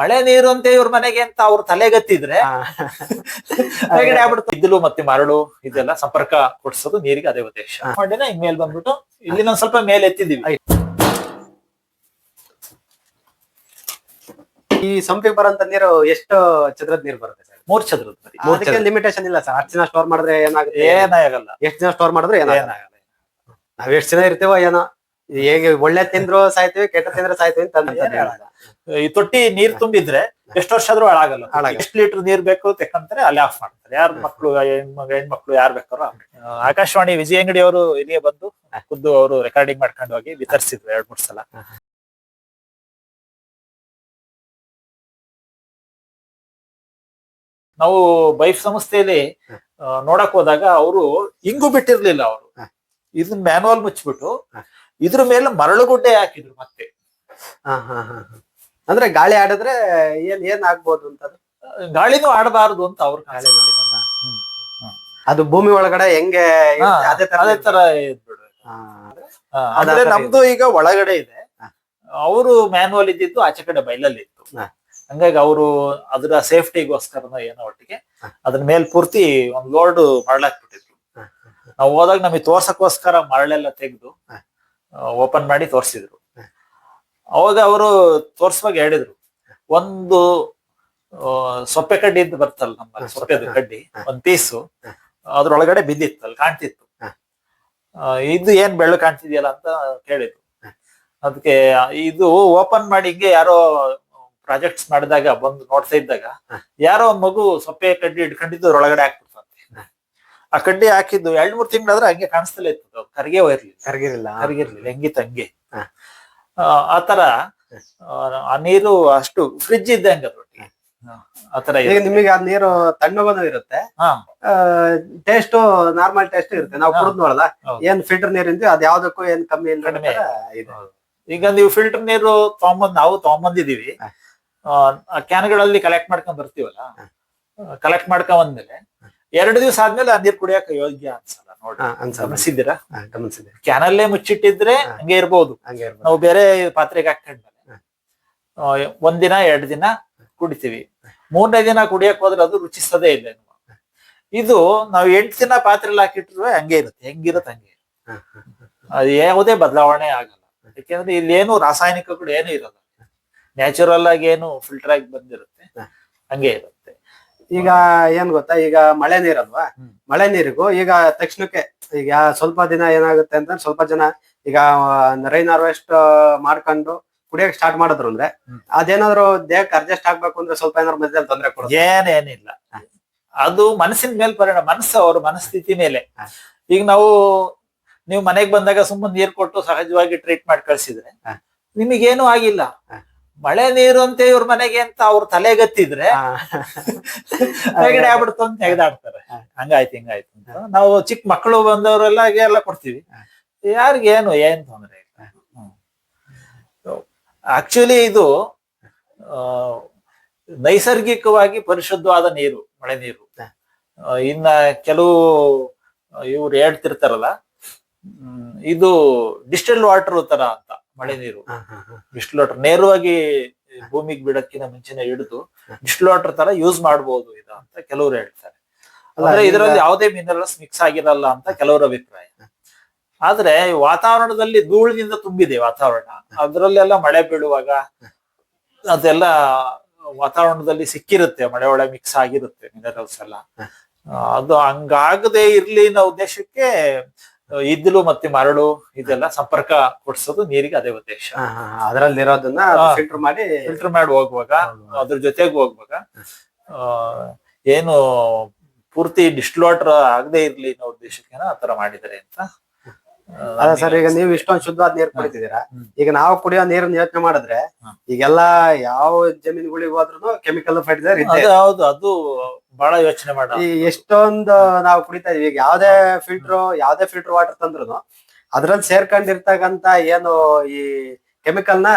ಮಳೆ ನೀರು ಅಂತ ಇವ್ರ ಮನೆಗೆ ಅಂತ ಅವ್ರ ತಲೆಗತ್ತಿದ್ರೆ. ಹೊರಗಡೆ ಆಗ್ಬಿಡುತ್ತೆ ಇದ್ದಲು ಮತ್ತೆ ಮರಳು ಇದೆಲ್ಲ ಸಂಪರ್ಕ ಕೊಡ್ಸೋದು ನೀರಿಗೆ ಅದೇ ಉದ್ದೇಶ. ಮಾಡಿನ ಹಿಂಗ್ ಮೇಲ್ ಬಂದ್ಬಿಟ್ಟು ಇಲ್ಲಿ ಒಂದ್ ಸ್ವಲ್ಪ ಮೇಲೆ ಎತ್ತಿದೀವಿ ಈ ಸಂಪಿಗೆ ಬರೋಂತ ನೀರು ಎಷ್ಟು ಚದ್ರದ ನೀರು ಬರುತ್ತೆ ಸರ್? ಮೂರ್ ಚದ್ರದ ಅದಕ್ಕೆ ಲಿಮಿಟೇಷನ್ ಇಲ್ಲ ಸರ್. ಅಷ್ಟು ದಿನ ಸ್ಟೋರ್ ಮಾಡಿದ್ರೆ ಏನಾಗುತ್ತೆ? ಏನಾಗಲ್ಲ. ಎಷ್ಟು ದಿನ ಸ್ಟೋರ್ ಮಾಡಿದ್ರೆ ಏನಾಗಲ್ಲ? ನಾವ್ ಎಷ್ಟು ದಿನ ಇರ್ತೇವೋ ಏನೋ. ಹೇಗೆ ಒಳ್ಳೆ ತಿಂದ್ರು ಸಾಯ್ತೀವಿ ಕೆಟ್ಟ ತಿಂದ್ರೆ ಸಾಯ್ತೀವಿ ಅಂತ. ಹೇಳಲ್ಲ. ಈ ತೊಟ್ಟಿ ನೀರ್ ತುಂಬಿದ್ರೆ ಎಷ್ಟು ವರ್ಷ ಆದ್ರೂ ಹಾಳಾಗಲ್ಲ. ಎಷ್ಟು ಲೀಟರ್ ನೀರ್ ಬೇಕು ತೆಕ್ಕಂತಾರೆ ಅಲ್ಲಿ ಆಫ್ ಮಾಡ್ತಾರೆ. ಯಾರ ಮಕ್ಳು ಹೆಣ್ಮಗ್ ಹೆಣ್ಮಕ್ಳು ಯಾರು ಬೇಕಾರೋ ಆ, ಆಕಾಶವಾಣಿ ವಿಜಯ ಅಂಗಡಿ ಅವರು ಇಲ್ಲಿಗೆ ಬಂದು ಖುದ್ದು ಅವರು ರೆಕಾರ್ಡಿಂಗ್ ಮಾಡ್ಕೊಂಡು ಹೋಗಿ ವಿತರಿಸಿದ್ರು ಎರಡ್ ಮೂರ್ ಸಲ. ನಾವು ಬೈಫ್ ಸಂಸ್ಥೆಯಲ್ಲಿ ಆ, ನೋಡಕ್ ಹೋದಾಗ ಅವರು ಹಿಂಗು ಬಿಟ್ಟಿರ್ಲಿಲ್ಲ ಅವರು. ಇದನ್ನ ಮ್ಯಾನುವಲ್ ಮುಚ್ಚಿಬಿಟ್ಟು. ಇದ್ರ ಮೇಲೆ ಮರಳುಗುಡ್ಡೆ ಹಾಕಿದ್ರು ಮತ್ತೆ. ಹ ಹಾ, ಹಾ. ಅಂದ್ರೆ ಗಾಳಿ ಆಡಿದ್ರೆ ಏನ್ ಏನ್ ಆಗ್ಬೋದು ಅಂತ ಅದು? ಗಾಳಿನೂ ಆಡಬಾರದು ಅಂತ ಅವ್ರ ಗಾಳಿ ಮಾಡಿದಾರ ಅದು ಭೂಮಿ ಒಳಗಡೆ ಹೆಂಗೆ ಇರುತ್ತೆ, ಅದೇ ತರ ಅದೇ ತರ ಇದ್ಬಿಡು. ಹಾ. ಹಾ, ಅದ್ ಅಂದ್ರೆ ತರ ನಮ್ದು ಈಗ ಒಳಗಡೆ ಇದೆ. ಅವರು ಮ್ಯಾನುವಲ್ ಇದ್ದಿದ್ದು ಆಚೆ ಕಡೆ ಬೈಲಲ್ಲಿ ಇತ್ತು ಹ. ಹಂಗಾಗಿ ಅವರು ಅದರ ಸೇಫ್ಟಿಗೋಸ್ಕರ ಏನೋ ಒಟ್ಟಿಗೆ. ಅದ್ರ ಮೇಲ್ ಪೂರ್ತಿ ಒಂದ್ ಲೋಡ್ ಮರಳಾಕ್ಬಿಟ್ಟಿದ್ರು ಬಿಟ್ಟಿದ್ರು ನಾವು ಹೋದಾಗ ನಮಗೆ ತೋರ್ಸಕ್ಕೋಸ್ಕರ ಮರಳೆಲ್ಲ ತೆಗೆದು ಹ. ಓಪನ್ ಮಾಡಿ ತೋರ್ಸಿದ್ರು. ಅವಾಗ ಅವರು ತೋರ್ಸುವಾಗ ಹೇಳಿದ್ರು. ಒಂದು ಸೊಪ್ಪೆ ಕಡ್ಡಿ ಅಂತ ಬರ್ತಲ್ಲ ನಮ್ಮ ಸೊಪ್ಪೆ ಸೊಪ್ಪೆದು ಕಡ್ಡಿ ಒಂದು ಪೀಸು. ಅದ್ರೊಳಗಡೆ ಬಿದ್ದಿತ್ತು ಅಲ್ಲಿ ಕಾಣ್ತಿತ್ತು. ಇದು ಏನ್ ಬೆಳ್ಳು ಕಾಣ್ತಿದ್ಯಲ್ಲ ಅಂತ ಕೇಳಿದ್ರು. ಅದಕ್ಕೆ ಇದು ಓಪನ್ ಮಾಡಿ ಹಿಂಗೆ ಯಾರೋ ಪ್ರಾಜೆಕ್ಟ್ಸ್ ಮಾಡಿದಾಗ ಬಂದು ನೋಡ್ತಾ ಇದ್ದಾಗ. ಯಾರೋ ಒಂದ್ ಮಗು ಸೊಪ್ಪೆ ಕಡ್ಡಿ ಇಟ್ಕೊಂಡಿದ್ದು ಅದ್ರೊಳಗಡೆ ಹಾಕ್ಬಿಡ್ತಂತೆ. ಆ ಕಡ್ಡಿ ಹಾಕಿದ್ದು ಎರಡ್ ಮೂರ್ ತಿಂಗಳಾದ್ರೆ ಹಂಗೆ ಕಾಣಿಸ್ತಲೇ ಇತ್ತು. ಕರ್ಗೆ ಹೋಗಿರ್ಲಿ ಕರ್ಗಿರ್ಲಿಲ್ಲ. ಕರ್ಗಿರ್ಲಿಲ್ಲ ಹೆಂಗಿತ್ತು ಹಂಗೆ. ಆ, ಆ ತರ ಆ, ಆ ನೀರು ಅಷ್ಟು ಫ್ರಿಜ್ ಇದ್ದಂಗೆ ಆತರ ಈಗ. ನಿಮಗೆ ಆ ನೀರು ತಣ್ಣಗೂ ಇರುತ್ತೆ. ಟೇಸ್ಟ್ ನಾರ್ಮಲ್ ಟೇಸ್ಟ್ ಇರುತ್ತೆ. ನಾವು. ಕುಡಿದ್ ನೋಡಲ್ಲ. ಏನ್ ಫಿಲ್ಟರ್ ನೀರಿಂದ ಅದ್ ಯಾವ್ದಕ್ಕೂ ಏನ್ ಕಮ್ಮಿ ಇಲ್ಲ ಕಡಿಮೆ. ಇದೆ. ಈಗ ನೀವು ಫಿಲ್ಟರ್ ನೀರು ತಗೊಂಬಂದ್ ನಾವು ತಗೊಂಬಂದಿದೀವಿ ಕ್ಯಾನ್ಗಳಲ್ಲಿ ಕಲೆಕ್ಟ್ ಮಾಡ್ಕೊಂಡ್ ಬರ್ತೀವಲ್ಲ? ಕಲೆಕ್ಟ್ ಮಾಡ್ಕೊಂಡ್ ಬಂದ್ಮೇಲೆ ಎರಡು ದಿವಸ ಆದ್ಮೇಲೆ ಆ ನೀರ್ ಕುಡಿಯಕ್ಕೆ ಯೋಗ್ಯ ಅನ್ಸಲ್ಲ. ಗಮನಿಸಿದ್ದೀರಾ? ಗಮನಿಸಿದೆ. ಕ್ಯಾನಲ್ಲೇ ಮುಚ್ಚಿಟ್ಟಿದ್ರೆ. ಹಂಗೆ ಇರ್ಬೋದು. ಹಂಗೆ ನಾವು ಬೇರೆ ಪಾತ್ರೆಗೆ ಹಾಕೊಂಡ್ಮೇಲೆ. ಒಂದಿನ ಎರಡು ದಿನ ಕುಡಿತೀವಿ. ಮೂರನೇ ದಿನ ಕುಡಿಯಕ್ ಹೋದ್ರೆ ಅದು ರುಚಿಸದೇ ಇಲ್ಲ ಇದು ನಾವು ಎಂಟು ದಿನ ಪಾತ್ರೆಲಿ ಹಾಕಿಟ್ರು ಹಂಗೆ ಇರುತ್ತೆ. ಹೆಂಗಿರುತ್ತೆ ಹಂಗೆ. ಅದು ಯಾವುದೇ ಬದಲಾವಣೆ ಆಗಲ್ಲ. ಯಾಕೆಂದ್ರೆ ಇಲ್ಲಿ ಏನು ರಾಸಾಯನಿಕಗಳು ಏನು ಇರಲ್ಲ. ನ್ಯಾಚುರಲ್ ಆಗಿ ಏನು ಫಿಲ್ಟರ್ ಆಗಿ ಬಂದಿರುತ್ತೆ. ಹಂಗೆ ಇರುತ್ತೆ. ಈಗ ಏನ್ ಗೊತ್ತಾ ಈಗ ಮಳೆ ನೀರಲ್ವಾ? ಮಳೆ ನೀರಿಗೂ ಈಗ ತಕ್ಷಣಕ್ಕೆ ಈಗ ಸ್ವಲ್ಪ ದಿನ ಏನಾಗುತ್ತೆ ಅಂತ ಸ್ವಲ್ಪ ಜನ ಈಗ ರೈನ್ ಹಾರ್ವೆಸ್ಟ್ ಮಾಡ್ಕೊಂಡು ಕುಡಿಯಕ್ ಸ್ಟಾರ್ಟ್ ಮಾಡಿದ್ರು ಅಂದ್ರೆ. ಅದೇನಾದ್ರು ದೇಹಕ್ಕೆ ಅಡ್ಜಸ್ಟ್ ಆಗ್ಬೇಕು ಅಂದ್ರೆ ಸ್ವಲ್ಪ ಏನಾದ್ರು ಮಧ್ಯದಲ್ಲಿ ತೊಂದರೆ ಕೊಡೋದು ಏನೇನಿಲ್ಲ. ಅದು ಮನಸ್ಸಿನ ಮೇಲೆ ಪರಿಣಾಮ ಮನಸ್ಸು ಅವ್ರ ಮನಸ್ಥಿತಿ ಮೇಲೆ. ಈಗ ನಾವು ನೀವು ಮನೆಗೆ ಬಂದಾಗ ಸುಮ್ಮನೆ ನೀರ್ ಕೊಟ್ಟು ಸಹಜವಾಗಿ ಟ್ರೀಟ್ ಮಾಡಿ ಕಳ್ಸಿದ್ರೆ. ನಿಮಗೇನು ಆಗಿಲ್ಲ. ಮಳೆ ನೀರು ಅಂತ ಇವ್ರ ಮನೆಗೆ ಅಂತ ಅವ್ರ ತಲೆಗತ್ತಿದ್ರೆ ತೆಗಡೆ ಆಗ್ಬಿಡ್ತು ಅಂತ ತೆಗೆದಾಡ್ತಾರೆ. ಹಂಗಾಯ್ತು ಹಿಂಗಾಯ್ತು ಅಂತ. ನಾವು ಚಿಕ್ಕ ಮಕ್ಕಳು ಬಂದವರೆಲ್ಲ ಎಲ್ಲ ಕೊಡ್ತೀವಿ. ಯಾರಿಗೇನು ಏನ್ ತೊಂದರೆ ಇಲ್ಲ. ಆಕ್ಚುಲಿ ಇದು ನೈಸರ್ಗಿಕವಾಗಿ ಪರಿಶುದ್ಧವಾದ ನೀರು ಮಳೆ ನೀರು. ಇನ್ನ ಕೆಲವು ಇವ್ರು ಹೇಳ್ತಿರ್ತಾರಲ್ಲ ಹ್ಮ್, ಇದು ಡಿಸ್ಟಿಲ್ ವಾಟರ್ ತರ ಅಂತ. ಮಳೆ ನೀರು. ಹಾ, ಹಾ, ಹಾ. ಡಿಸ್ಟಿಲ್ ವಾಟರ್ ನೇರವಾಗಿ ಭೂಮಿಗೆ ಬಿಡಕ್ಕಿಂತ ಮುಂಚೆನೆ ಹಿಡಿದು ಡಿಸ್ಟಿಲ್ ವಾಟರ್ ತರ ಯೂಸ್ ಮಾಡಬಹುದು ಇದು ಅಂತ ಕೆಲವರು ಹೇಳ್ತಾರೆ. ಅಂದ್ರೆ ಇದರಲ್ಲಿ ಯಾವುದೇ ಮಿನರಲ್ಸ್ ಮಿಕ್ಸ್ ಆಗಿರಲ್ಲ ಅಂತ ಕೆಲವರ ಅಭಿಪ್ರಾಯ. ಆದ್ರೆ ವಾತಾವರಣದಲ್ಲಿ ಧೂಳಿನಿಂದ ತುಂಬಿದೆ ವಾತಾವರಣ. ಅದರಲ್ಲೆಲ್ಲ ಮಳೆ ಬೀಳುವಾಗ ಅದೆಲ್ಲ ವಾತಾವರಣದಲ್ಲಿ ಸಿಕ್ಕಿರುತ್ತೆ ಮಳೆ ಒಳಗೆ ಮಿಕ್ಸ್ ಆಗಿರುತ್ತೆ ಮಿನರಲ್ಸ್ ಎಲ್ಲ. ಅದು ಹಂಗಾಗದೆ ಇರ್ಲಿ ಅನ್ನೋ ಉದ್ದೇಶಕ್ಕೆ ಆ, ಇದ್ದಿಲು ಮತ್ತೆ ಮರಳು ಇದೆಲ್ಲ ಸಂಪರ್ಕ ಕೊಡ್ಸೋದು ನೀರಿಗೆ ಅದೇ ಉದ್ದೇಶ. ಅದರಲ್ಲಿರೋದನ್ನ. ಫಿಲ್ಟರ್ ಮಾಡಿ ಫಿಲ್ಟರ್ ಮಾಡಿ ಹೋಗುವಾಗ ಅದ್ರ ಜೊತೆಗೆ ಹೋಗುವಾಗ ಆ, ಏನು ಪೂರ್ತಿ ಡಿಸ್ಟ್ಲೋಟರ್ ಆಗದೆ ಇರ್ಲಿ ಅನ್ನೋ ಉದ್ದೇಶಕ್ಕೆ ಆತರ ಮಾಡಿದ್ದಾರೆ ಅಂತ ಅಲ್ಲ ಸರ್ ಈಗ ನೀವು ಇಷ್ಟೊಂದು ಶುದ್ಧವಾದ ನೀರು ಕುಡಿತಿದ್ದೀರಾ? ಈಗ ನಾವು ಕುಡಿಯೋ ನೀರನ್ನ ಯೋಚನೆ ಮಾಡಿದ್ರೆ ಈಗೆಲ್ಲಾ ಯಾವ ಜಮೀನುಗಳಿಗೆ ಹೋದ್ರು ಕೆಮಿಕಲ್ ಫರ್ಟಿಲೈಸರ್ ಇದೆ ಅದು ಹೌದು ಅದು ಬಹಳ ಯೋಚನೆ ಮಾಡಿ ಈ ಎಷ್ಟೊಂದು ನಾವು ಕುಡಿತಾ ಇದೀವಿ ಈಗ ಯಾವ್ದೇ ಫಿಲ್ಟರ್ ಯಾವ್ದೇ ಫಿಲ್ಟರ್ ವಾಟರ್ ತಂದ್ರು ಅದ್ರಲ್ಲಿ ಸೇರ್ಕೊಂಡಿರ್ತಕ್ಕಂತ ಏನು ಈ ಕೆಮಿಕಲ್ನ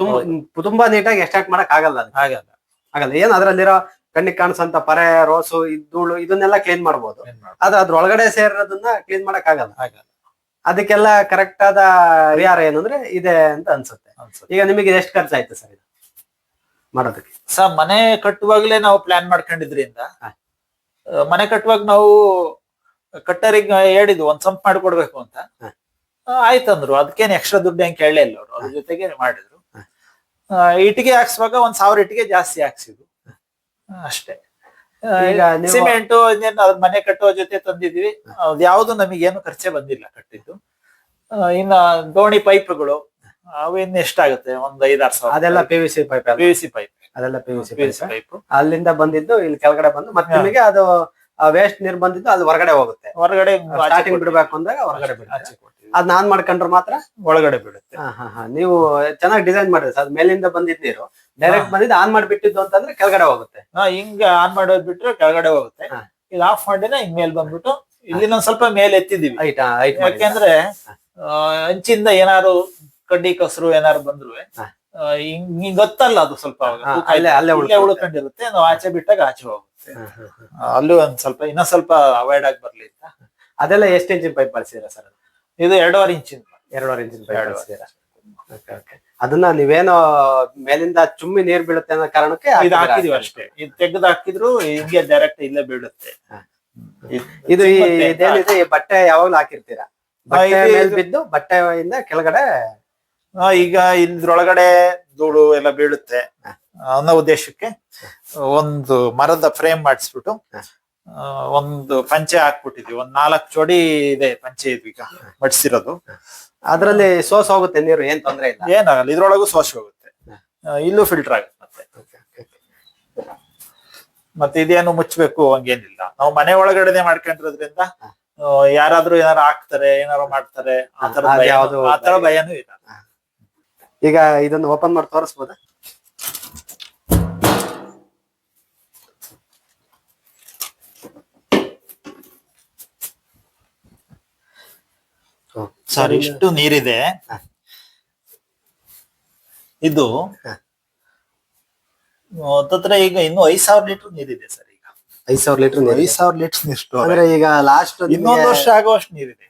ತುಂಬಾ ತುಂಬಾ ನೀಟಾಗಿ ಎಕ್ಸ್ಟ್ರಾಕ್ಟ್ ಮಾಡಕ್ ಆಗಲ್ಲ ಅದು. ಹಾಗಲ್ಲ ಆಗಲ್ಲ. ಏನ್ ಅದ್ರಲ್ಲಿರೋ ಕಣ್ಣಿಗೆ ಕಾಣಿಸಂತ ಪರೆ ರೋಸು ಇದ್ದೂಳು ಇದನ್ನೆಲ್ಲ ಕ್ಲೀನ್ ಮಾಡ್ಬೋದು? ಆದ್ರೆ ಅದ್ರೊಳಗಡೆ ಸೇರೋದನ್ನ ಕ್ಲೀನ್ ಮಾಡಕ್ ಆಗಲ್ಲ. ಹಾಗಲ್ಲ ಅದಕ್ಕೆಲ್ಲ ಕರೆಕ್ಟ್ ಆದ ಪರಿಹಾರ ಏನಂದ್ರೆ ಇದೆ ಅಂತ ಅನ್ಸುತ್ತೆ. ಈಗ ನಿಮಗೆ ಎಷ್ಟು ಖರ್ಚಾಯ್ತು ಸರ್ ಇದು? ಮಾಡೋದಕ್ಕೆ. ಸರ್ ಮನೆ ಕಟ್ಟುವಾಗಲೇ ನಾವು ಪ್ಲಾನ್ ಮಾಡ್ಕೊಂಡಿದ್ರಿಂದ. ಮನೆ ಕಟ್ಟುವಾಗ ನಾವು ಕಟ್ಟರಿಗೆ ಹೇಳಿದ್ವು ಒಂದ್ ಸಂಪ್ ಮಾಡ್ಕೊಡ್ಬೇಕು ಅಂತ. ಆಯ್ತಂದ್ರು. ಅದಕ್ಕೇನು ಎಕ್ಸ್ಟ್ರಾ ದುಡ್ಡು ಹೆಂಗ್ ಕೇಳಲೇ ಇಲ್ಲ ಅವ್ರು. ಅದ್ರ ಜೊತೆಗೆ ಮಾಡಿದ್ರು. ಇಟ್ಟಿಗೆ ಹಾಕ್ಸುವಾಗ ಒಂದ್ ಸಾವಿರ ಇಟ್ಟಿಗೆ ಜಾಸ್ತಿ ಹಾಕ್ಸಿದ್ರು ಅಷ್ಟೇ. ಸಿಮೆಂಟ್ ಅದ್ರ ಮನೆ ಕಟ್ಟುವ ಜೊತೆ ತಂದಿದ್ವಿ ನಮಗೆ ಏನು ಖರ್ಚೆ ಬಂದಿಲ್ಲ ಕಟ್ಟಿದ್ದು. ಇನ್ನ ದೋಣಿ ಪೈಪ್ಗಳು ಅವು ಇನ್ನು ಎಷ್ಟಾಗುತ್ತೆ? ಒಂದ್ ಐದಾರು ಸಾವಿರ. ಅದೆಲ್ಲ P V C pipe P C pipe ಅದೆಲ್ಲ ಪಿ ವಿ ಸಿ ಪೈಪ್ ಅಲ್ಲಿಂದ ಬಂದಿದ್ದು ಇಲ್ಲಿ ಕೆಳಗಡೆ ಬಂದು ಮತ್ತೆ. ನಿಮಗೆ ಅದು ವೇಸ್ಟ್ ನೀರ್ ಬಂದಿದ್ದು ಅದು ಹೊರಗಡೆ ಹೋಗುತ್ತೆ. ಹೊರಗಡೆ ಸ್ಟಾರ್ಟಿಂಗ್. ಬಿಡ್ಬೇಕು ಅಂದಾಗ ಹೊರಗಡೆ ಬಿಡುತ್ತೆ. ಅದ್ ನಾನ್ ಮಾಡ್ಕೊಂಡ್ರೆ ಮಾತ್ರ ಒಳಗಡೆ ಬಿಡುತ್ತೆ ಹಾ ಹಾ ನೀವು ಚೆನ್ನಾಗಿ ಡಿಸೈನ್ ಮಾಡಿದ್ರೆ ಸರ್ ಮೇಲಿಂದ ಬಂದಿದ್ ನೀರು ಡೈರೆಕ್ಟ್. ಬಂದಿದ್ದು ಆನ್ ಮಾಡಿಬಿಟ್ಟಿದ್ದು ಅಂತಂದ್ರೆ ಕೆಳಗಡೆ ಹೋಗುತ್ತೆ. ಹಾ, ಹಿಂಗ ಆನ್ ಮಾಡೋದ್ ಬಿಟ್ರೆ ಕೆಳಗಡೆ ಹೋಗುತ್ತೆ. ಇದು ಆಫ್ ಮಾಡಿದ್ರೆ ಹಿಂಗ್ ಮೇಲ್ ಬಂದ್ಬಿಟ್ಟು ಇಲ್ಲಿ ಒಂದ್ ಸ್ವಲ್ಪ ಮೇಲೆ ಎತ್ತಿದೀವಿ ಹೈಟ್ ಐಟ್ ಯಾಕೆಂದ್ರೆ ಅಂಚಿಂದ ಏನಾರು ಕಡ್ಡಿ ಕಸರು ಏನಾರು ಬಂದ್ರು. ಹಿಂಗ್ ಗೊತ್ತಲ್ಲ ಅದು ಸ್ವಲ್ಪ ಅಲ್ಲೇ-. ಉಳ್ಕೊಂಡಿರುತ್ತೆ. ನಾವು ಆಚೆ ಬಿಟ್ಟಾಗ ಆಚೆ ಹೋಗುತ್ತೆ. ಅಲ್ಲೂ ಒಂದ್ ಸ್ವಲ್ಪ ಇನ್ನೊಂದ್ ಸ್ವಲ್ಪ ಅವಾಯ್ಡ್ ಆಗಿ ಬರ್ಲಿ ಅಂತ. ಅದೆಲ್ಲ ಎಷ್ಟು ಇಂಚಿನ ಪೈಪ್ ಬಳಸಿದ್ರ ಸರ್ ಇದು ಎರಡೂವರೆ ಇಂಚಿನ ಎರಡೂವರೆ ಇಂಚಿನ ಪೈಪ್. Okay okay. ಅದನ್ನ ನೀವೇನೋ ಮೇಲಿಂದ ಚುಮ್ಮಿ ನೀರ್ ಬೀಳುತ್ತೆ ಅನ್ನೋ ಕಾರಣಕ್ಕೆ ಇದು? ಹಾಕಿದೀವಿ ಅಷ್ಟೇ. ಇದು ತೆಗೆದು ಹಾಕಿದ್ರು ಹಿಂಗೆ ಡೈರೆಕ್ಟ್ ಇಲ್ಲೇ ಬೀಳುತ್ತೆ. ಇದು- ಈ- ಇದೇನಿದೆ ಈ ಬಟ್ಟೆ ಯಾವಾಗ್ಲೂ ಹಾಕಿರ್ತೀರಾ? ಬಟ್ಟೆ ಇದು- ಮೇಲ್ ಬಿದ್ದು ಬಟ್ಟೆಯಿಂದ ಕೆಳಗಡೆ ಆ, ಈಗ ಇದ್ರೊಳಗಡೆ ಧೂಳು ಎಲ್ಲ ಬೀಳುತ್ತೆ. ಅನ್ನೋ ಉದ್ದೇಶಕ್ಕೆ ಒಂದು ಮರದ ಫ್ರೇಮ್ ಮಾಡಿಸ್ಬಿಟ್ಟು ಒಂದು ಪಂಚೆ ಹಾಕ್ಬಿಟ್ಟಿದ್ವಿ. ಒಂದ್ ನಾಲ್ಕು ಜೋಡಿ ಇದೆ ಪಂಚೆ ಇದು ಈಗ ಮಡ್ಸಿರೋದು. ಅದ್ರಲ್ಲಿ ಸೋಸ್ ಹೋಗುತ್ತೆ ನೀರು ಏನ್ ತೊಂದ್ರೆ ಇಲ್ಲ. ಏನಾಗಲ್ಲ ಇದ್ರೊಳಗೂ ಸೋಸ್ ಹೋಗುತ್ತೆ. ಇಲ್ಲೂ ಫಿಲ್ಟರ್ ಆಗುತ್ತೆ ಮತ್ತೆ. ಮತ್ತೆ ಇದೇನು ಮುಚ್ಚಬೇಕು ಹಂಗೇನಿಲ್ಲ. ನಾವು ಮನೆ ಒಳಗಡೆನೆ ಮಾಡ್ಕೊಂಡಿರೋದ್ರಿಂದ ಯಾರಾದ್ರೂ ಏನಾರು ಹಾಕ್ತಾರೆ ಏನಾರು ಮಾಡ್ತಾರೆ ಆತರ ಭಯನೂ ಇಲ್ಲ. ಈಗ ಇದನ್ನು ಓಪನ್ ಮಾಡಿ ತೋರಿಸ್ಬೋದಾ? ಸರ್ ಇಷ್ಟು ನೀರಿದೆ. ಇದು ತತ್ರ ಈಗ ಇನ್ನು ಐದ್ ಸಾವಿರ ಲೀಟರ್ ನೀರಿದೆ ಸರ್ ಈಗ. ಐದ್ ಸಾವಿರ ಲೀಟರ್ ಐದ್ ಸಾವಿರ ಲೀಟರ್ ಇಷ್ಟು ಅಂದ್ರೆ ಈಗ ಲಾಸ್ಟ್ ಇನ್ನೊಂದು ವರ್ಷ ಆಗುವಷ್ಟು ನೀರಿದೆ.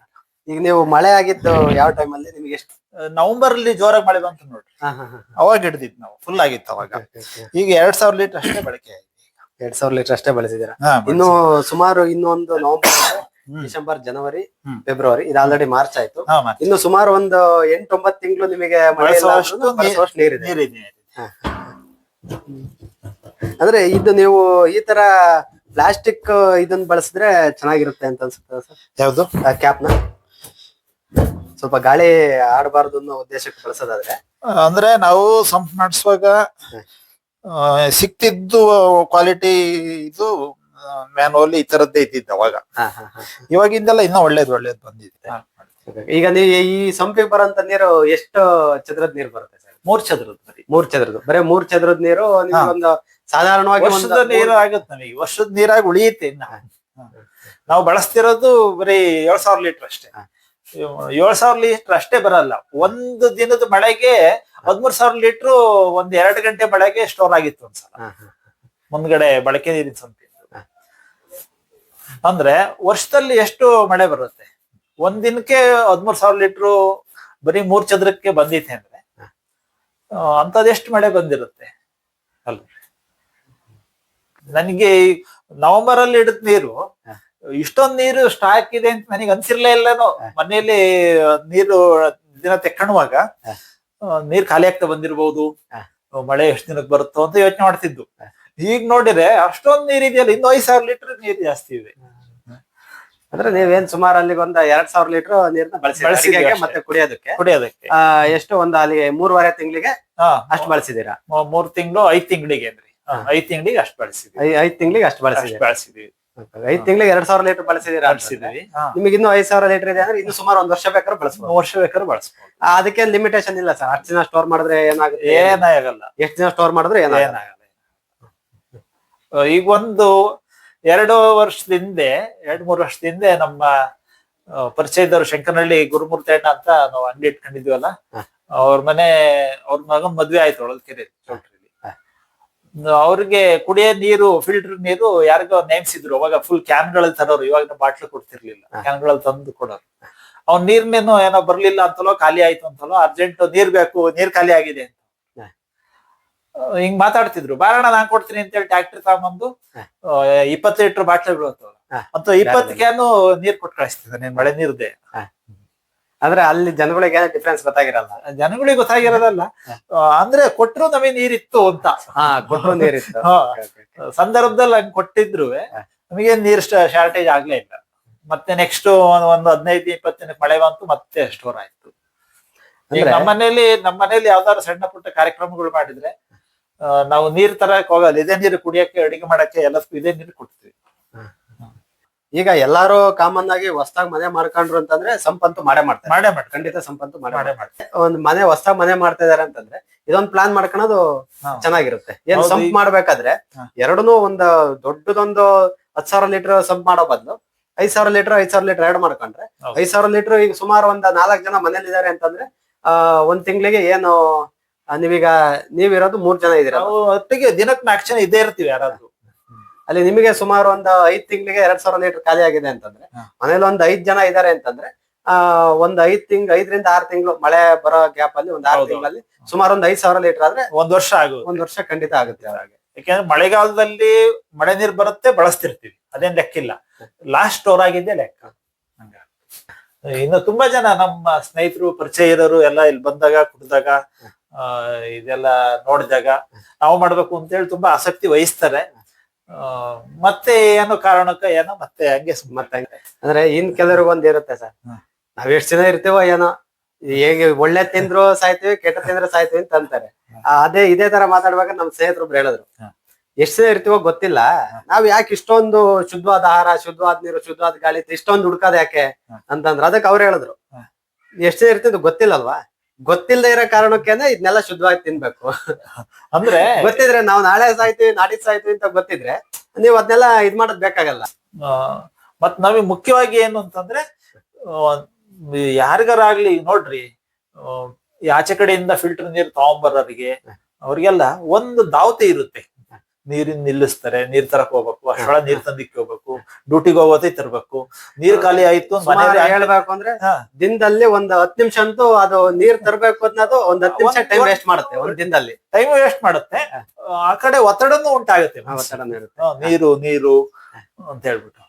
ಈಗ ನೀವು ಮಳೆ ಆಗಿದ್ದು ಯಾವ ಟೈಮ್ ಅಲ್ಲಿ ನಿಮ್ಗೆ ಎಷ್ಟು? ನವೆಂಬರ್ ಅಲ್ಲಿ ಜೋರಾಗಿ ಮಳೆ ಬಂತು ನೋಡ್ರಿ. ಹಾ, ಹಾ, ಹಾ. ಅವಾಗ ಹಿಡ್ದಿತ್ತು ನಾವು ಫುಲ್ ಆಗಿತ್ತು ಅವಾಗ. ಈಗ ಎರಡ್ ಸಾವಿರ ಲೀಟರ್ ಅಷ್ಟೇ ಬಳಕೆ ಆಗಿದೆ ಎರಡ್ ಸಾವಿರ ಲೀಟರ್ ಅಷ್ಟೇ ಬಳಸಿದೀರಾ ಇನ್ನು ಸುಮಾರು ಇನ್ನೊಂದು ನವೆಂಬರ್. ಡಿಸೆಂಬರ್ ಜನವರಿ ಫೆಬ್ರವರಿ ಇದು ಆಲ್ರೆಡಿ ಮಾರ್ಚ್ ಆಯ್ತು. ಇನ್ನು ಸುಮಾರು ಒಂದು ಎಂಟೊಂಬತ್ತು ತಿಂಗಳು ನಿಮಗೆ ನೀರಿದೆ. ಅಂದ್ರೆ ಇದು ನೀವು ಈ ತರ ಪ್ಲಾಸ್ಟಿಕ್ ಇದನ್ನ ಬಳಸಿದ್ರೆ ಚೆನ್ನಾಗಿರುತ್ತೆ ಅಂತ ಅನ್ಸುತ್ತೆ ಸರ್? ಯಾವ್ದು? ಕ್ಯಾಪ್ನ? ಸ್ವಲ್ಪ ಗಾಳಿ ಆಡಬಾರ್ದು ಅನ್ನೋ ಉದ್ದೇಶಕ್ಕೆ ಬಳಸೋದಾದ್ರೆ. ಅಂದ್ರೆ ನಾವು ಸಂಪ್ ಮಾಡಿಸುವಾಗ ಸಿಕ್ತಿದ್ದು ಕ್ವಾಲಿಟಿ ಇದು ಮ್ಯಾನುವಲ್ ಈ ತರದ್ದೇ ಇದ್ದಿದ್ದು ಅವಾಗ. ಇವಾಗಿಂದೆಲ್ಲ ಇನ್ನೂ ಒಳ್ಳೇದು ಒಳ್ಳೇದು ಬಂದಿದೆ. ಈಗ ನೀವು ಈ ಸಂಪಿಗೆ ಬರೋಂತ ನೀರು ಎಷ್ಟು ಚದರದ ನೀರು ಬರುತ್ತೆ ಸರ್? ಮೂರ್ ಚದರದ ಬರೀ. ಮೂರ್ ಚದರದ ಬರೀ ಮೂರ್ ಚದರದ ನೀರು ಒಂದು ಸಾಧಾರಣವಾಗಿ ವರ್ಷದ ನೀರು ಆಗುತ್ತೆ ನಮಗೆ. ವರ್ಷದ ನೀರಾಗಿ ಉಳಿಯುತ್ತೆ ಇನ್ನ. ನಾವು ಬಳಸ್ತಿರೋದು ಬರೀ ಏಳ್ ಸಾವಿರ ಲೀಟರ್ ಅಷ್ಟೇ. ಏಳ್ ಸಾವಿರ ಲೀಟರ್ ಅಷ್ಟೇ ಬರಲ್ಲ. ಒಂದು ದಿನದ ಮಳೆಗೆ ಹದ್ಮೂರ್ ಸಾವಿರ ಲೀಟರ್ ಒಂದ್ ಎರಡು ಗಂಟೆ ಮಳೆಗೆ ಸ್ಟೋರ್ ಆಗಿತ್ತು ಒಂದ್ಸಲ. ಮುಂದ್ಗಡೆ ಬಳಕೆ ನೀರಿನ ಸಂಪಿ. ಅಂದ್ರೆ ವರ್ಷದಲ್ಲಿ ಎಷ್ಟು ಮಳೆ ಬರುತ್ತೆ? ಒಂದ್ ದಿನಕ್ಕೆ ಹದ್ಮೂರ್ ಸಾವಿರ ಲೀಟರ್ ಬರೀ ಮೂರ್ ಚದರಕ್ಕೆ ಬಂದಿತ್ತೆ ಅಂದ್ರೆ ಅಂತದ್ ಎಷ್ಟು ಮಳೆ ಬಂದಿರುತ್ತೆ? ಅಲ್ರಿ ನನಗೆ ನವೆಂಬರ್ ಅಲ್ಲಿ ಹಿಡಿದ ನೀರು ಇಷ್ಟೊಂದು ನೀರು ಸ್ಟಾಕ್ ಇದೆ ಅಂತ ನನಗೆ ಅನ್ಸಿರ್ಲೇ ಇಲ್ಲನೋ. ಮನೆಯಲ್ಲಿ ನೀರು ದಿನ ತೆಕ್ಕಣುವಾಗ ನೀರ್ ಖಾಲಿ ಆಗ್ತಾ ಬಂದಿರ್ಬೋದು. ಮಳೆ ಎಷ್ಟು ದಿನಕ್ಕೆ ಬರುತ್ತೋ ಅಂತ ಯೋಚನೆ ಮಾಡ್ತಿದ್ದು. ಈಗ ನೋಡಿದ್ರೆ ಅಷ್ಟೊಂದು ನೀರ್ ಇದೆಯಲ್ಲ ಇನ್ನು ಐದ್ ಸಾವಿರ ಲೀಟರ್ ನೀರು ಜಾಸ್ತಿ ಇದೆ. ಅಂದ್ರೆ ನೀವೇನ್ ಸುಮಾರು ಅಲ್ಲಿಗೆ ಒಂದ್ ಎರಡ್ ಸಾವಿರ ಲೀಟರ್ ನೀರ್ನ ಬಳಸಿದ್ದೀರಾ ಬಳಸಿದ್ದೀವಿ ಅಡಿಗೆಗೆ ಅಷ್ಟೇ. ಮತ್ತೆ ಕುಡಿಯೋದಕ್ಕೆ? ಕುಡಿಯೋದಕ್ಕೆ. ಎಷ್ಟು ಒಂದ್ ಅಲ್ಲಿ ಮೂರುವರೆ ತಿಂಗಳಿಗೆ ಅಷ್ಟು ಬಳಸಿದೀರಾ ಮೂರ್ ತಿಂಗಳು ಐದ್ ತಿಂಗಳಿಗೆ ಅಂದ್ರೆ. ಐದ್ ತಿಂಗಳಿಗೆ ಅಷ್ಟು ಬಳಸಿದ್ವಿ. ಐದ್ ತಿಂಗಳಿಗೆ ಅಷ್ಟು ಬಳಸಿ ಬಳಸಿದೀವಿ. ಐದ್ ತಿಂಗಳಿಗೆ ಎರಡ್ ಸಾವಿರ ಲೀಟರ್ ಬಳಸಿದೀರಾ ಬಳಸಿದ್ವಿ. ನಿಮಗೆ ಇನ್ನೂ ಐದ್ ಸಾವಿರ ಲೀಟರ್ ಇದೆ ಅಂದ್ರೆ ಇನ್ನು ಸುಮಾರು ಒಂದ್ ವರ್ಷ ಬೇಕಾದ್ರೆ ಬಳಸಬಹುದು ವರ್ಷ ಬೇಕಾದ್ರೆ ಬಳಸಬಹುದು ಅದಕ್ಕೆ ಲಿಮಿಟೇಷನ್ ಇಲ್ಲ ಸರ್? ಅಷ್ಟು ದಿನ ಸ್ಟೋರ್ ಮಾಡಿದ್ರೆ ಏನಾಗುತ್ತೆ? ಏನಾಗಲ್ಲ. ಎಷ್ಟು ದಿನ ಸ್ಟೋರ್ ಮಾಡಿದ್ರೆ ಏನಾಗಲ್ಲ. ಈಗ ಒಂದು ಎರಡು ವರ್ಷದ ಹಿಂದೆ ಎರಡ್ ಮೂರು ವರ್ಷದ ಹಿಂದೆ ನಮ್ಮ ಪರಿಚಯದವ್ರು ಶಂಕರನಹಳ್ಳಿ ಗುರುಮೂರ್ತಿ ಅಣ್ಣ ಅಂತ ನಾವು ಅಂಗಡಿ ಇಟ್ಕೊಂಡಿದ್ವಲ್ಲ. ಅವ್ರ ಮನೆ ಅವ್ರ ಮಗ ಮದ್ವೆ ಆಯ್ತು ಹೊಳಲ್ಕೆರೆ. ಅವ್ರಿಗೆ ಕುಡಿಯೋ ನೀರು ಫಿಲ್ಟರ್ ನೀರು ಯಾರಿಗೋ ನೇಮಿಸಿದ್ರು ಅವಾಗ ಫುಲ್ ಕ್ಯಾನ್ಗಳಲ್ಲಿ ತರೋರು ಇವಾಗ ಬಾಟ್ಲು ಕೊಡ್ತಿರ್ಲಿಲ್ಲ. ಕ್ಯಾನ್ಗಳಲ್ಲಿ ತಂದು ಕೊಡೋರು ಅವ್ನ ನೀರ್ನೇನು ಏನೋ ಬರ್ಲಿಲ್ಲ ಅಂತಲೋ ಖಾಲಿ ಆಯ್ತು ಅಂತಲೋ ಅರ್ಜೆಂಟ್ ನೀರ್ ಬೇಕು ನೀರ್ ಖಾಲಿ ಆಗಿದೆ ಅಂತ. ಹಿಂಗ್ ಮಾತಾಡ್ತಿದ್ರು. ಬಾರಣ ನಾನ್ ಕೊಡ್ತೀನಿ ಅಂತ ಹೇಳಿ ಟ್ರಾಕ್ಟರ್ ತಗೊಂಬಂದು ಇಪ್ಪತ್ತು ಲೀಟರ್ ಬಾಟ್ಲಿ ಹಾ. ಮತ್ತು ಇಪ್ಪತ್ತು ಕ್ಯಾನು ನೀರ್ ಕೊಟ್ಟು ಕಳಿಸ್ತಿದ್ದೆ ಮಳೆ ನೀರ್ದೆ. ಅಂದ್ರೆ ಅಲ್ಲಿ ಜನಗಳಿಗೆ ಡಿಫ್ರೆನ್ಸ್ ಗೊತ್ತಾಗಿರಲ್ಲ? ಜನಗಳಿಗೆ ಗೊತ್ತಾಗಿರೋದಲ್ಲ. ಅಂದ್ರೆ ಕೊಟ್ಟರು ನಮಗೆ ನೀರಿತ್ತು ಅಂತ. ಕೊಟ್ಟರು ನೀರಿತ್ತು. ಸಂದರ್ಭದಲ್ಲಿ ಹಂಗ್ ಕೊಟ್ಟಿದ್ರು. ನಮಗೆ ನೀರ್ ಶಾರ್ಟೇಜ್ ಆಗ್ಲೇ ಇಲ್ಲ. ಮತ್ತೆ ನೆಕ್ಸ್ಟ್ ಒಂದು ಹದಿನೈದು ಇಪ್ಪತ್ತು ದಿನಕ್ಕೆ ಮಳೆ ಬಂತು ಮತ್ತೆ ಸ್ಟೋರ್ ಆಯ್ತು ನಮ್ಮ ಮನೇಲಿ ನಮ್ಮ ಮನೇಲಿ ಯಾವ್ದಾದ್ರು ಸಣ್ಣ ಪುಟ್ಟ ಕಾರ್ಯಕ್ರಮಗಳು ಮಾಡಿದ್ರೆ ನಾವು ನೀರ್ ತರಕ್ ಹೋಗಲ್ಲ ಇದೇ ನೀರು ಕುಡಿಯಕ್ಕೆ ಅಡಿಗೆ ಮಾಡಕ್ಕೆ ಎಲ್ಲದಕ್ಕೂ ಇದೇ ನೀರು ಕೊಡ್ತೀವಿ. ಈಗ ಎಲ್ಲಾರು ಕಾಮನ್ ಆಗಿ ಹೊಸದಾಗಿ ಮನೆ ಮಾಡ್ಕೊಂಡ್ರು ಅಂತಂದ್ರೆ ಸಂಪಂತು ಮಾಡೇ ಮಾಡ್ತಾರೆ. ಮಾಡೇ ಮಾಡ್ತಾರೆ. ಖಂಡಿತ ಸಂಪಂತು ಮಾಡೇ ಮಾಡೇ ಮಾಡ್ತಾರೆ. ಒಂದ್ ಮನೆ ಹೊಸದಾಗಿ ಮನೆ ಮಾಡ್ತಾ ಇದಾರೆ ಅಂತಂದ್ರೆ ಇದೊಂದ್ ಪ್ಲಾನ್ ಮಾಡ್ಕೊಳೋದು ಚೆನ್ನಾಗಿರುತ್ತೆ. ಏನ್ ಸಂಪ್ ಮಾಡ್ಬೇಕಾದ್ರೆ ಎರಡನು ಎರಡನ್ನೂ ಒಂದ್ ದೊಡ್ಡದೊಂದು ಹತ್ ಸಾವಿರ ಲೀಟರ್ ಸಂಪ್ ಮಾಡೋ ಬದಲು ಐದ್ ಸಾವಿರ ಲೀಟರ್ ಐದ್ ಸಾವಿರ ಲೀಟರ್ ಎರಡು ಮಾಡ್ಕೊಂಡ್ರೆ. ಐದ್ ಸಾವಿರ ಲೀಟರ್ ಈಗ ಸುಮಾರು ಒಂದ್ ನಾಲ್ಕ್ ಜನ ಮನೇಲಿ ಇದಾರೆ ಅಂತಂದ್ರೆ ಆ ಒಂದ್ ತಿಂಗಳಿಗೆ ಏನು ನೀವೀಗ ನೀವಿರೋದು ಮೂರ್ ಜನ ಇದೀರ ನಾವು ಒಟ್ಟಿಗೆ ದಿನಕ್ಕೆ ನಾಲ್ಕು ಜನ ಇದ್ದೇ ಇರ್ತೀವಿ ಯಾರಾದ್ರು. ಅಲ್ಲಿ ನಿಮಗೆ ಸುಮಾರು ಒಂದು ಐದ್ ತಿಂಗಳಿಗೆ ಎರಡ್ ಸಾವಿರ ಲೀಟರ್ ಖಾಲಿ ಆಗಿದೆ ಅಂತಂದ್ರೆ. ಮನೇಲಿ ಒಂದ್ ಐದ್ ಜನ ಇದಾರೆ ಅಂತಂದ್ರೆ ಆ ಒಂದ್ ಐದ್ ತಿಂಗ್ ಐದರಿಂದ ಆರ್ ತಿಂಗಳು ಮಳೆ ಬರೋ ಗ್ಯಾಪ್ ಅಲ್ಲಿ ಒಂದ್ ಆರ್ ತಿಂಗಳಲ್ಲಿ ಸುಮಾರು ಒಂದ್ ಐದ್ ಸಾವಿರ ಲೀಟರ್ ಆದ್ರೆ ಒಂದ್ ವರ್ಷ ಆಗುತ್ತೆ ಒಂದ್ ವರ್ಷ ಖಂಡಿತ ಆಗುತ್ತೆ ಅವಾಗ ಯಾಕೆಂದ್ರೆ ಮಳೆಗಾಲದಲ್ಲಿ ಮಳೆ ನೀರ್ ಬರುತ್ತೆ ಬಳಸ್ತಿರ್ತೀವಿ. ಅದೇನ್ ಲೆಕ್ಕಿಲ್ಲ. ಲಾಸ್ಟ್ ಸ್ಟೋರ್ ಆಗಿದ್ದೆ ಲೆಕ್ಕ. ಹಂಗ. ಇನ್ನು ತುಂಬಾ ಜನ ನಮ್ಮ ಸ್ನೇಹಿತರು ಪರಿಚಯ ಇರೋರು ಎಲ್ಲ ಇಲ್ಲಿ ಬಂದಾಗ ಕುಡ್ದಾಗ ಇದೆಲ್ಲ ನೋಡಿದಾಗ ನಾವು ಮಾಡ್ಬೇಕು ಅಂತ ಹೇಳಿ ತುಂಬಾ ಆಸಕ್ತಿ ವಹಿಸ್ತಾರೆ. ಮತ್ತೆ ಏನೋ ಕಾರಣಕ್ಕ ಏನೋ ಮತ್ತೆ ಹಂಗೆ ಮತ್ತೆ ಹಂಗೆ. ಅಂದ್ರೆ ಇನ್ ಕೆಲವ್ರಿಗೆ ಒಂದ್ ಇರುತ್ತೆ ಸರ್. ನಾವ್ ಎಷ್ಟ್ ಜನ ಇರ್ತೇವೋ ಏನೋ ಹೇಗೆ ಒಳ್ಳೆ ತಿಂದ್ರು ಸಾಯ್ತೀವಿ ಕೆಟ್ಟ ತಿಂದ್ರೆ ಸಾಯ್ತೀವಿ ಅಂತ ಅಂತಾರೆ. ಅದೇ ಇದೇ ತರ ಮಾತಾಡುವಾಗ ನಮ್ ಸ್ನೇಹಿತರು ಹೇಳಿದ್ರು. ಎಷ್ಟ್ ಜನ ಇರ್ತೀವೋ ಗೊತ್ತಿಲ್ಲ. ನಾವ್ ಯಾಕೆ ಇಷ್ಟೊಂದು ಶುದ್ಧವಾದ ಆಹಾರ ಶುದ್ಧವಾದ ನೀರು ಶುದ್ಧವಾದ ಗಾಳಿ ಇಷ್ಟೊಂದು ಹುಡ್ಕೋದ್ ಯಾಕೆ. ಅಂತಂದ್ರ. ಅದಕ್ಕೆ ಅವ್ರು ಹೇಳಿದ್ರು. ಎಷ್ಟು ಎಷ್ಟ್ ಜನ ಇರ್ತಿದ್ದು ಗೊತ್ತಿಲ್ಲಲ್ವಾ? ಗೊತ್ತಿಲ್ಲದೆ ಇರೋ ಅಂದ್ರೆ ಇದನ್ನೆಲ್ಲ ಶುದ್ಧವಾಗಿ ತಿನ್ಬೇಕು. ಅಂದ್ರೆ ಗೊತ್ತಿದ್ರೆ ನಾವು ನಾಳೆ ಸಾಯ್ತೀವಿ ನಾಡಿದ್ ಸಾಯ್ತೀವಿ ಅಂತ ಗೊತ್ತಿದ್ರೆ ನೀವ್ ಅದನ್ನೆಲ್ಲ ಇದ್ ಮಾಡೋದ್ ಬೇಕಾಗಲ್ಲ. ಮತ್ ನಮಗೆ ಮುಖ್ಯವಾಗಿ ಏನು ಅಂತಂದ್ರೆ ಯಾರಿಗಾರ ಆಗ್ಲಿ ನೋಡ್ರಿ ಆಚೆ ಕಡೆಯಿಂದ ಫಿಲ್ಟರ್ ನೀರು ತಗೊಂಬರೋರಿಗೆ ಅವ್ರಿಗೆಲ್ಲ ಒಂದು ದಾವತೆ ಇರುತ್ತೆ. ನೀರಿನ ನಿಲ್ಲಿಸ್ತಾರೆ ನೀರ್ ತರಕ್ ಹೋಗ್ಬೇಕು ಅಷ್ಟೊಳ ನೀರ್ ತಂದಿಕ್ಕೆ ಹೋಗ್ಬೇಕು ಡ್ಯೂಟಿಗೆ ಹೋಗೋದೇ ತರ್ಬೇಕು. ನೀರ್ ಖಾಲಿ ಆಯ್ತು ಹೇಳ್ಬೇಕು ಅಂದ್ರೆ ದಿನದಲ್ಲಿ ಒಂದ್ ಹತ್ ನಿಮಿಷ ಅಂತೂ ಅದು ನೀರ್ ತರಬೇಕು ಅನ್ನೋದು ಒಂದ್ ಹತ್ ನಿಮಿಷ ಟೈಮ್ ವೇಸ್ಟ್ ಮಾಡುತ್ತೆ ಒಂದ್ ದಿನದಲ್ಲಿ. ಟೈಮ್ ವೇಸ್ಟ್ ಮಾಡುತ್ತೆ. ಆ ಕಡೆ ಒತ್ತಡನೂ ಉಂಟಾಗುತ್ತೆ. ನೀರು ನೀರು ಅಂತ ಹೇಳ್ಬಿಟ್ಟು.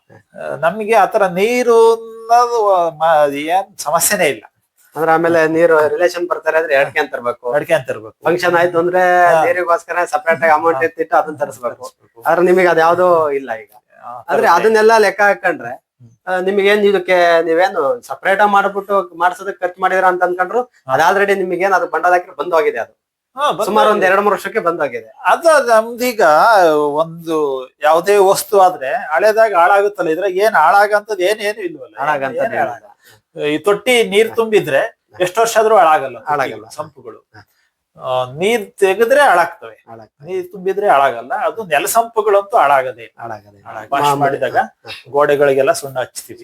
ನಮ್ಗೆ ಆತರ ನೀರು ಅನ್ನೋದು ಏನ್ ಸಮಸ್ಯೆನೇ ಇಲ್ಲ. ಅಂದ್ರೆ ಆಮೇಲೆ ನೀರು ರಿಲೇಷನ್ ಬರ್ತಾರೆ ಅಂದ್ರೆ ಎರಡ್ ಅಂತ ತರಬೇಕು. ಅಡಿಕೆ ಅಂತ ಇರ್ಬೇಕು ಫಂಕ್ಷನ್ ಆಯ್ತು ಅಂದ್ರೆ ನೀರಿಗೋಸ್ಕರ ಸಪರೇಟ್ ಆಗಿ ಅಮೌಂಟ್ ಎತ್ತಿಟ್ಟು ಅದನ್ನ ತರಿಸ್ಬೇಕು. ಆದ್ರೆ ನಿಮಗೆ ಅದ್ಯಾವ್ದು ಇಲ್ಲ ಈಗ. ಆದ್ರೆ ಅಂದ್ರೆ ಅದನ್ನೆಲ್ಲ ಲೆಕ್ಕ ಹಾಕೊಂಡ್ರೆ ನಿಮ್ಗೇನ್ ಇದಕ್ಕೆ ನೀವೇನು ಸಪರೇಟ್ ಆಗಿ ಮಾಡ್ಬಿಟ್ಟು ಮಾಡ್ಸೋದಕ್ಕೆ ಖರ್ಚು ಮಾಡಿದ್ರ ಅಂತ ಅನ್ಕೊಂಡ್ರು? ಅದ್ ಆಲ್ರೆಡಿ ಏನ್ ಅದು ಬಂಡವಾಳ ಹಾಕಿ ಬಂದ್ ಹೋಗಿದೆ ಅದು ಸುಮಾರು ಒಂದ್ ಎರಡ್ ಮೂರು ವರ್ಷಕ್ಕೆ ಬಂದ್ ಹೋಗಿದೆ ಅದು ನಮ್ದೀಗ ಒಂದು ಯಾವುದೇ ವಸ್ತು ಆದ್ರೆ ಹಳೆದಾಗ ಹಾಳಾಗುತ್ತಲ್ಲ ಇದ್ರಾಗ ಏನ್ ಹಾಳಾಗಂತದ್ ಏನೇನು ಇಲ್ವಲ್ಲ ಹಾಳಾಗಂತ. ಈ ತೊಟ್ಟಿ ನೀರ್ ತುಂಬಿದ್ರೆ ಎಷ್ಟು ವರ್ಷ ಆದ್ರೂ ಹಾಳಾಗಲ್ಲ ಹಾಳಾಗಲ್ಲ. ಸಂಪುಗಳು. ನೀರ್ ತೆಗೆದ್ರೆ ಹಾಳಾಗ್ತವೆ. ನೀರ್ ತುಂಬಿದ್ರೆ ಹಾಳಾಗಲ್ಲ. ಅದು ನೆಲ ಸಂಪುಗಳಂತೂ ಹಾಳಾಗದೆ. ಹಾಳಾಗದೆ ವಾಶ್ ಮಾಡಿದಾಗ ಗೋಡೆಗಳಿಗೆಲ್ಲ ಸುಣ್ಣ ಹಚ್ತೀವಿ.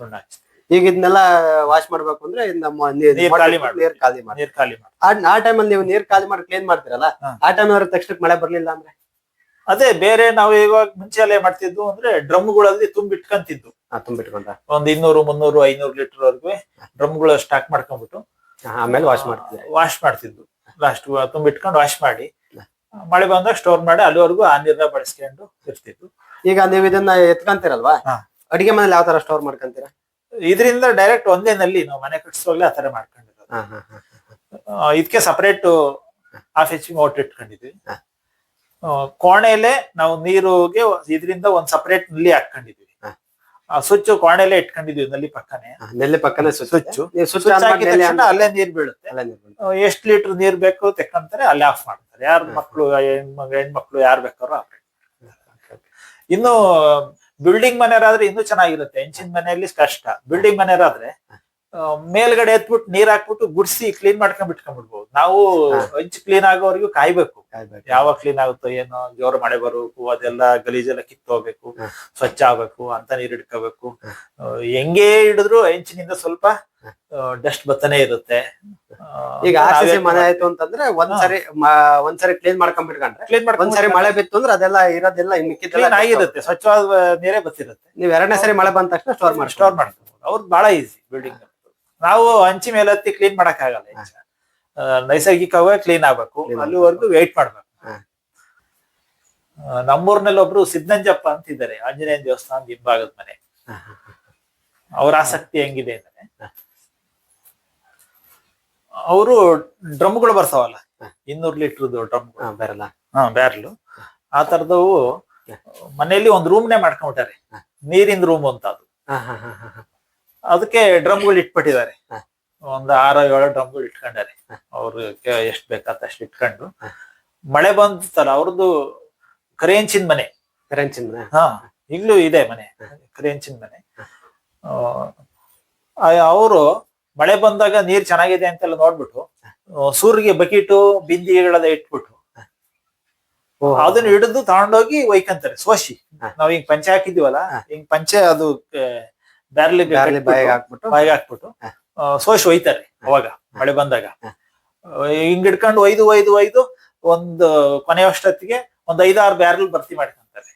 ಸುಣ್ಣ. ಹಚ್ತೀವಿ. ಈಗ ಇದನ್ನೆಲ್ಲ ವಾಶ್ ಮಾಡ್ಬೇಕು ಅಂದ್ರೆ ನಮ್ಮ ನೀರ್ ಖಾಲಿ ಮಾಡಿ ನೀರ್ ಖಾಲಿ ಮಾಡಿ ನೀರ್ ಖಾಲಿ ಮಾಡಿ ಆ ಟೈಮಲ್ಲಿ ನೀವು ನೀರ್ ಖಾಲಿ ಮಾಡಿ ಕ್ಲೀನ್ ಮಾಡ್ತೀರಲ್ಲ. ಆ ಟೈಮ್ ಅವ್ರ ತಕ್ಷಣಕ್ಕೆ ಮಳೆ ಬರ್ಲಿಲ್ಲ ಅಂದ್ರೆ? ಅದೇ ಬೇರೆ ನಾವು ಇವಾಗ ಮುಂಚೆ ಎಲ್ಲ ಮಾಡ್ತಿದ್ವು ಅಂದ್ರೆ ಡ್ರಮ್ಗಳಲ್ಲಿ ತುಂಬಿಟ್ಕಂತಿದ್ದು. ತುಂಬಿಟ್ಕೊಂಡ. ಒಂದ್ ಇನ್ನೂರು ಮುನ್ನೂರು ಐನೂರು ಲೀಟರ್ ವರೆಗೂ ಡ್ರಮ್ಗಳು ಸ್ಟಾಕ್ ಮಾಡ್ಕೊಂಡ್ಬಿಟ್ಟು ಆಮೇಲೆ ವಾಶ್ ಮಾಡ್ತಿದ್ವಿ ವಾಶ್ ಮಾಡ್ತಿದ್ದು. ಲಾಸ್ಟ್ ತುಂಬಿಟ್ಕೊಂಡು ವಾಶ್ ಮಾಡಿ ಮಳೆ ಬಂದಾಗ ಸ್ಟೋರ್ ಮಾಡಿ ಅಲ್ಲಿವರೆಗೂ ಆ ನೀರನ್ನ ಬಳಸ್ಕೊಂಡು ಇರ್ತಿತ್ತು ಈಗ ನೀವು ಇದನ್ನ ಎತ್ಕೊಂತೀರಲ್ವಾ ಹಾ. ಅಡಿಗೆ ಮನೇಲಿ ಯಾವ ತರ ಸ್ಟೋರ್ ಮಾಡ್ಕೊಂತೀರ ಇದರಿಂದ ಡೈರೆಕ್ಟ್ ಒಂದೇ ನಲ್ಲಿ ನಾವು ಮನೆ ಕಟ್ಸೋಗ್ಲೇ ಆತರ ಮಾಡ್ಕೊಂಡಿರೋದು ಹಾ, ಹಾ, ಹಾ. ಆ, ಇದಕ್ಕೆ separate half H P motor ಇಟ್ಕೊಂಡಿದ್ವಿ. ಆ, ಕೋಣೆಲೆ ನಾವು ನೀರುಗೆ ಇದರಿಂದ ಒಂದ್ ಸಪರೇಟ್ನಲ್ಲಿ ಹಾಕೊಂಡಿದ್ವಿ. ಆ ಸ್ವಿಚ್ ಕೋಣೆಲ್ಲೇ ಇಟ್ಕೊಂಡಿದ್ವಿ ನಲ್ಲಿ ಪಕ್ಕನೆ. ನೆಲ್ಲೆ ಪಕ್ಕನೆ ಸ್ವಿಚ್ ಸ್ವಿಚ್ ನೀವು ಸ್ವಿಚ್ ಸ್ವಿಚ್ ಹಾಕಿದ ತಕ್ಷಣ ಅಲ್ಲೇ ನೀರ್ ಬೀಳುತ್ತೆ. ಎಷ್ಟ್ ಲೀಟರ್ ನೀರ್ ಬೇಕು ತೆಕ್ಕಂತಾರೆ ಅಲ್ಲೇ ಆಫ್ ಮಾಡ್ತಾರೆ. ಯಾರ ಮಕ್ಳು ಹೆಣ್ಮಕ್ಳು ಯಾರು ಬೇಕಾರು ಆಫ್ ಇನ್ನು ಬಿಲ್ಡಿಂಗ್ ಮನೆಯವರಾದ್ರೆ ಇನ್ನೂ ಚೆನ್ನಾಗಿರುತ್ತೆ. ಹೆಂಚಿನ ಮನೆಯಲ್ಲಿ ಕಷ್ಟ. ಬಿಲ್ಡಿಂಗ್ ಮನೆಯವರಾದ್ರೆ ಮೇಲ್ಗಡೆ ಎತ್ಬಿಟ್ಟು ನೀರ್ ಹಾಕ್ಬಿಟ್ಟು ಗುಡ್ಸಿ ಕ್ಲೀನ್ ಮಾಡ್ಕೊಂಡ್ ಬಿಟ್ಕೊಂಡ್ಬಿಡ್ಬೋದು. ನಾವು ಹೆಂಚ್ ಕ್ಲೀನ್ ಆಗೋವರೆಗೂ ಕಾಯ್ಬೇಕು. ಯಾವಾಗ ಕ್ಲೀನ್ ಆಗುತ್ತೋ ಏನೋ ಜೋರ್ ಮಳೆ ಬರಬೇಕು ಅದೆಲ್ಲ ಗಲೀಜೆಲ್ಲ ಕಿತ್ತು ಹೋಗ್ಬೇಕು ಸ್ವಚ್ಛ ಆಗ್ಬೇಕು ಅಂತ ನೀರ್ ಇಟ್ಕೋಬೇಕು. ಹೆಂಗೆ ಹಿಡಿದ್ರು ಹೆಂಚಿನಿಂದ ಸ್ವಲ್ಪ ಡಸ್ಟ್ ಬತ್ತನೆ ಇರುತ್ತೆ. ಈಗ ಆರ್ ಸಿ ಸಿ ಮನೆ ಆಯ್ತು ಅಂತಂದ್ರೆ ಒಂದ್ಸರಿ ಒಂದ್ಸರಿ ಕ್ಲೀನ್ ಮಾಡ್ಕೊಂಡ್ಬಿಟ್ಕೊಂಡ್ರೆ ಕ್ಲೀನ್ ಒಂದ್ಸರಿ ಮಳೆ ಬಿತ್ತು ಅಂದ್ರೆ ಅದೆಲ್ಲ ಇರೋದೆಲ್ಲ ಕ್ಲೀನ್ ಆಗಿರುತ್ತೆ ಸ್ವಚ್ಛವಾದ ನೀರೇ ಬತ್ತಿರುತ್ತೆ. ನೀವ್ ಎರಡನೇ ಸರಿ ಮಳೆ ಬಂದ ತಕ್ಷಣ ಸ್ಟೋರ್ ಮಾಡಿ ಸ್ಟೋರ್ ಮಾಡ್ಕೋಬಹುದು ಅವ್ರು ಬಹಳ ಈಸಿ ಬಿಲ್ಡಿಂಗ್ ನಾವು ಹಂಚಿ ಮೇಲೆ ಹತ್ತಿ ಕ್ಲೀನ್ ಮಾಡಕ್ ಆಗಲ್ಲ ನೈಸರ್ಗಿಕವಾಗಿ ಕ್ಲೀನ್ ಆಗ್ಬೇಕು. ಅಲ್ಲಿವರೆಗೂ ವೇಟ್ ಮಾಡ್ಬೇಕು. ನಮ್ಮೂರ್ನಲ್ಲಿ ಒಬ್ರು ಸಿದ್ಧಂಜಪ್ಪ ಅಂತಿದ್ದಾರೆ ಆಂಜನೇಯ ದೇವಸ್ಥಾನದ ಹಿಂಭಾಗದ ಮನೆ. ಅವ್ರ ಆಸಕ್ತಿ ಹೆಂಗಿದೆ ಅಂದ್ರೆ ಅವರು ಡ್ರಮ್ಗಳು ಬರ್ತಾವಲ್ಲ ಇನ್ನೂರ್ ಲೀಟರ್ದು ಡ್ರಮ್ ಬ್ಯಾರಲ್ ಹಾ ಬ್ಯಾರ್ಲು ಆ ತರದವು ಮನೆಯಲ್ಲಿ ಒಂದ್ ರೂಮ್ನೇ ಮಾಡ್ಕೊಂಡ್ಬಿಟ್ಟಾರೆ. ನೀರಿನ ರೂಮ್ ಅಂತ ಅದು. ಅದಕ್ಕೆ ಡ್ರಮ್ಗಳು ಇಟ್ಬಿಟ್ಟಿದ್ದಾರೆ. ಒಂದ್ ಆರೋ ಏಳು ಡ್ರಮ್ಗಳು ಇಟ್ಕೊಂಡಾರೆ. ಅವ್ರ ಎಷ್ಟು ಬೇಕಾದ ಅಷ್ಟು ಇಟ್ಕೊಂಡು. ಮಳೆ ಬಂತಲ್ಲ ಅವ್ರದ್ದು ಕರೆಂಚಿನ ಮನೆ. ಕರೆಂಚಿನ ಮನೆ? ಹಾ ಇಲ್ಲೂ ಇದೆ ಮನೆ ಕರೆಂಚಿನ ಮನೆ. ಅವರು ಮಳೆ ಬಂದಾಗ ನೀರ್ ಚೆನ್ನಾಗಿದೆ ಅಂತೆಲ್ಲ ನೋಡ್ಬಿಟ್ಟು ಸೂರಿಗೆ ಬಕೀಟು ಬಿಂದಿಗೆಗಳೆಲ್ಲ ಇಟ್ಬಿಟ್ಟು ಅದನ್ನ ಹಿಡಿದು ತಗೊಂಡೋಗಿ ಒಯ್ಕಂತಾರೆ ಸೋಸಿ. ನಾವ್ ಹಿಂಗ್ ಪಂಚೆ ಹಾಕಿದೀವಲ್ಲ ಹಿಂಗ್ ಪಂಚೆ ಅದು ಬ್ಯಾರ್ಲಿ ಬ್ಯಾರ್ಲಿ ಬಾಯಿಗೆ ಹಾಕ್ಬಿಟ್ಟು. ಬಾಯಿಗೆ ಹಾಕ್ಬಿಟ್ಟು ಸೋಸಿ ಒಯ್ತಾರೆ ಅವಾಗ ಮಳೆ ಬಂದಾಗ. ಹಿಂಗ್ ಹಿಡ್ಕೊಂಡು ಒಯ್ದು ಒಯ್ದು ಒಯ್ದು ಒಂದು ಕೊನೆಯಷ್ಟೊತ್ತಿಗೆ ಒಂದ್ ಐದಾರು ಬ್ಯಾರಲ್ ಭರ್ತಿ ಮಾಡ್ಕೊಂತಾರೆ.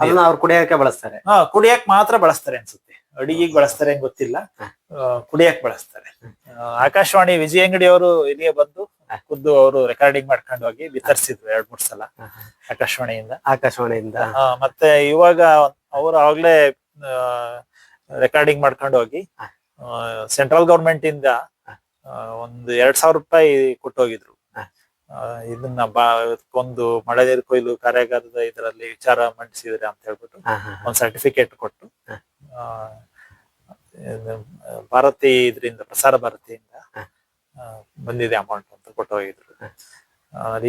ಅದನ್ನ ಅವ್ರು ಕುಡಿಯಕ್ಕೆ ಬಳಸ್ತಾರೆ. ಹಾ ಕುಡಿಯಕ್ ಮಾತ್ರ ಬಳಸ್ತಾರೆ ಅನ್ಸುತ್ತೆ. ಅಡಿಗೆಗ್ ಬಳಸ್ತಾರೆ ಗೊತ್ತಿಲ್ಲ. ಕುಡಿಯಕ್ ಬಳಸ್ತಾರೆ. ಆಕಾಶವಾಣಿ ವಿಜಯ ಅಂಗಡಿ ಅವರು ಇಲ್ಲಿಗೆ ಬಂದು ಖುದ್ದು ಅವರು ರೆಕಾರ್ಡಿಂಗ್ ಮಾಡ್ಕೊಂಡು ಹೋಗಿ ವಿತರಿಸಿದ್ರು ಎರಡ್ ಮೂರ್ ಸಲ. ಆಕಾಶವಾಣಿಯಿಂದ. ಆಕಾಶವಾಣಿಯಿಂದ. ಮತ್ತೆ ಇವಾಗ ಅವ್ರು ಆಗ್ಲೇ ರೆಕಾರ್ಡಿಂಗ್ ಮಾಡ್ಕೊಂಡು ಹೋಗಿ. ಸೆಂಟ್ರಲ್ ಗೌರ್ಮೆಂಟ್ ಇಂದ ಒಂದು ಎರಡ್ ಸಾವಿರ ರೂಪಾಯಿ ಕೊಟ್ಟು ಹೋಗಿದ್ರು ಇದನ್ನ ಬಾ ಒಂದು ಮಳೆ ನೀರು ಕೊಯ್ಲು ಕಾರ್ಯಾಗಾರದ ಇದರಲ್ಲಿ ವಿಚಾರ ಮಂಡಿಸಿದ್ರೆ ಅಂತ ಹೇಳ್ಬಿಟ್ಟು. ಒಂದು ಸರ್ಟಿಫಿಕೇಟ್ ಕೊಟ್ಟು ಭಾರತಿ ಇದರಿಂದ ಪ್ರಸಾರ ಭಾರತಿಯಿಂದ ಬಂದಿದೆ ಅಮೌಂಟ್ ಅಂತ ಕೊಟ್ಟು ಹೋಗಿದ್ರು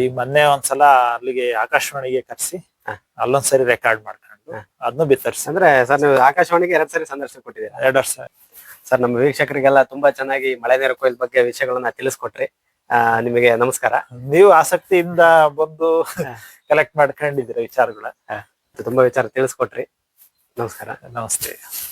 ಈ ಮೊನ್ನೆ ಒಂದ್ಸಲ ಅಲ್ಲಿಗೆ ಆಕಾಶವಾಣಿಗೆ ಕರೆಸಿ. ಅಲ್ಲೊಂದ್ಸರಿ ರೆಕಾರ್ಡ್ ಮಾಡ್ಕೊಂಡು. ಅದನ್ನು ಬಿತ್ತರಿಸಿ ಅಂದ್ರೆ ಸರ್ ನೀವು ಆಕಾಶವಾಣಿಗೆ ಎರಡ್ ಸರಿ ಸಂದರ್ಶನ ಕೊಟ್ಟಿದ್ದೀರಾ? ಎರಡು ವರ್ಷ ಸರ್ ನಮ್ಮ ವೀಕ್ಷಕರಿಗೆಲ್ಲ ತುಂಬಾ ಚೆನ್ನಾಗಿ ಮಳೆ ನೀರು ಕೊಯ್ಲ್ ಬಗ್ಗೆ ವಿಷಯಗಳನ್ನ ತಿಳಿಸ್ಕೊಟ್ರಿ. ಆ, ನಿಮಗೆ ನಮಸ್ಕಾರ. ನೀವು ಆಸಕ್ತಿಯಿಂದ ಬಂದು ಕಲೆಕ್ಟ್ ಮಾಡ್ಕೊಂಡಿದ್ದೀರ ವಿಚಾರಗಳ ತುಂಬಾ ವಿಚಾರ ತಿಳಿಸ್ಕೊಟ್ರಿ. ನಮಸ್ಕಾರ. ನಮಸ್ತೆ.